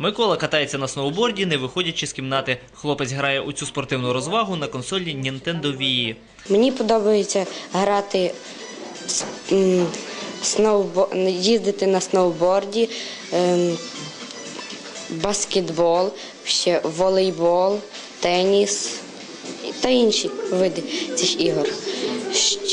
Микола катається на сноуборді, не виходячи з кімнати. Хлопець грає у цю спортивну розвагу на консолі Nintendo Wii. Мені подобається грати їздити на сноуборді, ем, баскетбол, волейбол, теніс та інші види цих ігор.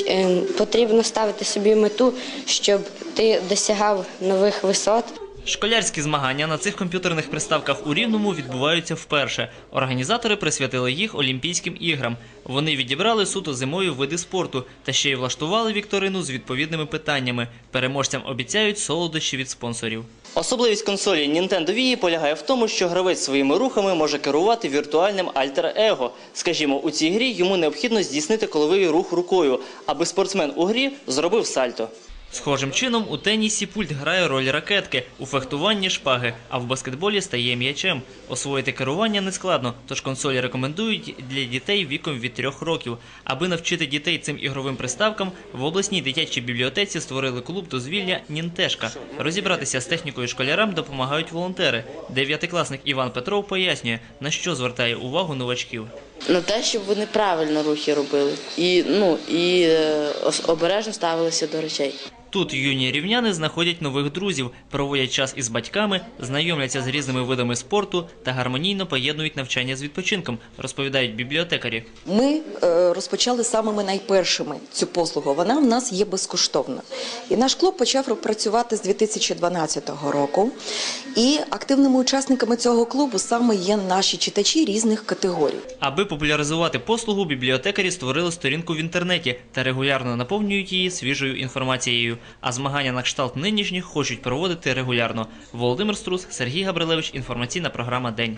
Ем, Потрібно ставити собі мету, щоб ти досягав нових висот. Школярські змагання на цих комп'ютерних приставках у Рівному відбуваються вперше. Організатори присвятили їх Олімпійським іграм. Вони відібрали суто зимою види спорту та ще й влаштували вікторину з відповідними питаннями. Переможцям обіцяють солодощі від спонсорів. Особливість консолі Nintendo Wii полягає в тому, що гравець своїми рухами може керувати віртуальним альтер-его. Скажімо, у цій грі йому необхідно здійснити коловий рух рукою, аби спортсмен у грі зробив сальто. Схожим чином у тенісі пульт грає роль ракетки, у фехтуванні шпаги, а в баскетболі стає м'ячем. Освоїти керування не складно, тож консолі рекомендують для дітей віком від трьох років. Аби навчити дітей цим ігровим приставкам, в обласній дитячій бібліотеці створили клуб дозвілля Нінтешка. Розібратися з технікою школярам допомагають волонтери. Дев'ятикласник Іван Петров пояснює, на що звертає увагу новачків. На те, щоб вони правильно рухи робили і, ну, і е, обережно ставилися до речей. Тут юні рівняни знаходять нових друзів, проводять час із батьками, знайомляться з різними видами спорту та гармонійно поєднують навчання з відпочинком, розповідають бібліотекарі. Ми е, розпочали самими найпершими цю послугу. Вона в нас є безкоштовна. І наш клуб почав працювати з 2012 року. І активними учасниками цього клубу саме є наші читачі різних категорій. Аби популяризувати послугу, бібліотекарі створили сторінку в інтернеті та регулярно наповнюють її свіжою інформацією. А змагання на кшталт нинішніх хочуть проводити регулярно. Володимир Струс, Сергій Габрилевич. Інформаційна програма День.